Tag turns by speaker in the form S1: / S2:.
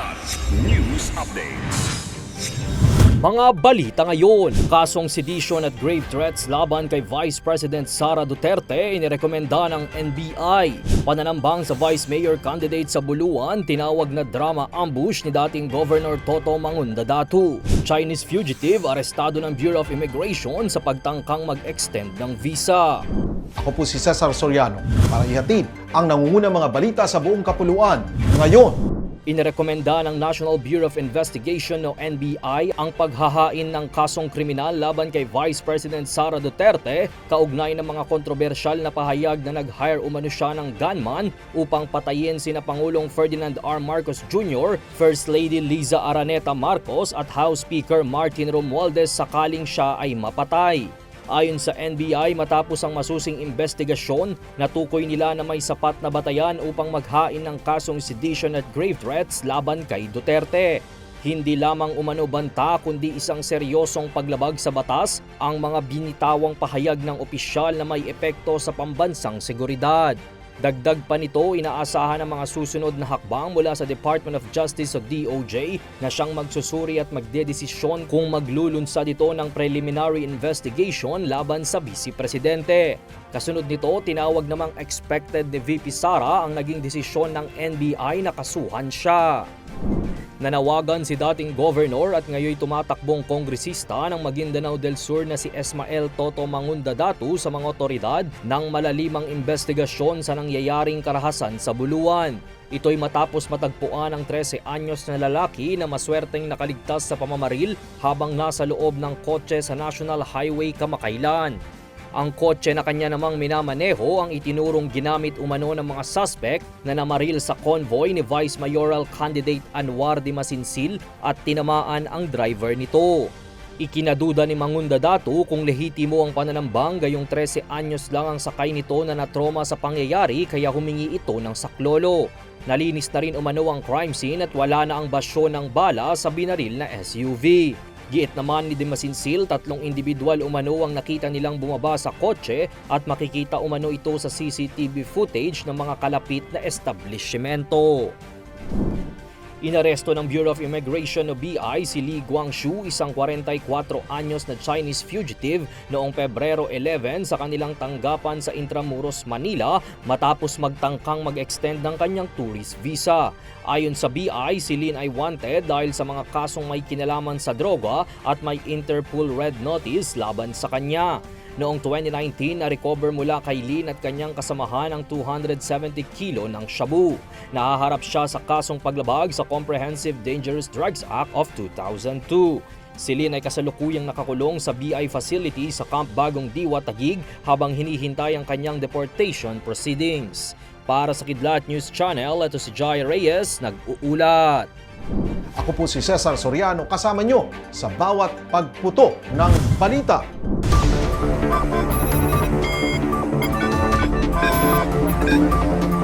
S1: Kilat News Updates.
S2: Mga balita ngayon, kasong sedition at grave threats laban kay Vice President Sara Duterte inirekomenda ng NBI. Pananambang sa Vice Mayor candidate sa Buluan, tinawag na drama ambush ni dating Governor Toto Mangunda Datu. Chinese fugitive arestado ng Bureau of Immigration sa pagtangkang mag-extend ng visa.
S3: Ako po si Cesar Soriano para ihatid ang nangungunang mga balita sa buong kapuluan. Ngayon,
S2: Inirekomenda ng National Bureau of Investigation o NBI ang paghahain ng kasong kriminal laban kay Vice President Sara Duterte kaugnay ng mga kontrobersyal na pahayag na nag-hire umano siya ng gunman upang patayin sina Pangulong Ferdinand R. Marcos Jr., First Lady Liza Araneta Marcos at House Speaker Martin Romualdez sakaling siya ay mapatay. Ayon sa NBI, matapos ang masusing investigasyon, natukoy nila na may sapat na batayan upang maghain ng kasong sedition at grave threats laban kay Duterte. Hindi lamang umano banta kundi isang seryosong paglabag sa batas ang mga binitawang pahayag ng opisyal na may epekto sa pambansang seguridad. Dagdag pa nito, inaasahan ang mga susunod na hakbang mula sa Department of Justice o DOJ na siyang magsusuri at magdedesisyon kung maglulunsad ito ng preliminary investigation laban sa Vice Presidente. Kasunod nito, tinawag namang expected ni VP Sara ang naging desisyon ng NBI na kasuhan siya. Nanawagan si dating governor at ngayoy tumatakbong kongresista ng Maguindanao del Sur na si Esmael Toto Mangunda Datu sa mga otoridad ng malalimang investigasyon sa nangyayaring karahasan sa Buluan. Ito'y matapos matagpuan ang 13 anyos na lalaki na maswerteng nakaligtas sa pamamaril habang nasa loob ng kotse sa National Highway Kamakailan. Ang kotse na kanya namang minamaneho ang itinurong ginamit umano ng mga suspect na namaril sa convoy ni Vice Mayoral candidate Anwar de Masinsil at tinamaan ang driver nito. Ikinaduda ni Mangunda Datu kung lehitimo ang pananambang gayong 13 anyos lang ang sakay nito na natroma sa pangyayari kaya humingi ito ng saklolo. Nalinis na rin umano ang crime scene at wala na ang basyo ng bala sa binaril na SUV. Giit naman ni Dimasinsil, tatlong individual umano ang nakita nilang bumaba sa kotse at makikita umano ito sa CCTV footage ng mga kalapit na establishmento. Inaresto ng Bureau of Immigration o BI si Li Guangxu, isang 44 anyos na Chinese fugitive noong Pebrero 11 sa kanilang tanggapan sa Intramuros, Manila matapos magtangkang mag-extend ng kanyang tourist visa. Ayon sa BI, si Lin ay wanted dahil sa mga kasong may kinalaman sa droga at may Interpol Red Notice laban sa kanya. Noong 2019, na-recover mula kay Lin at kanyang kasamahan ang 270 kilo ng shabu. Nahaharap siya sa kasong paglabag sa Comprehensive Dangerous Drugs Act of 2002. Si Lin ay kasalukuyang nakakulong sa BI facility sa Camp Bagong Diwa, Tagig habang hinihintay ang kanyang deportation proceedings. Para sa Kidlat News Channel, ito si Jai Reyes, nag-uulat.
S3: ako po si Cesar Soriano kasama nyo sa bawat pagputo ng balita. thank you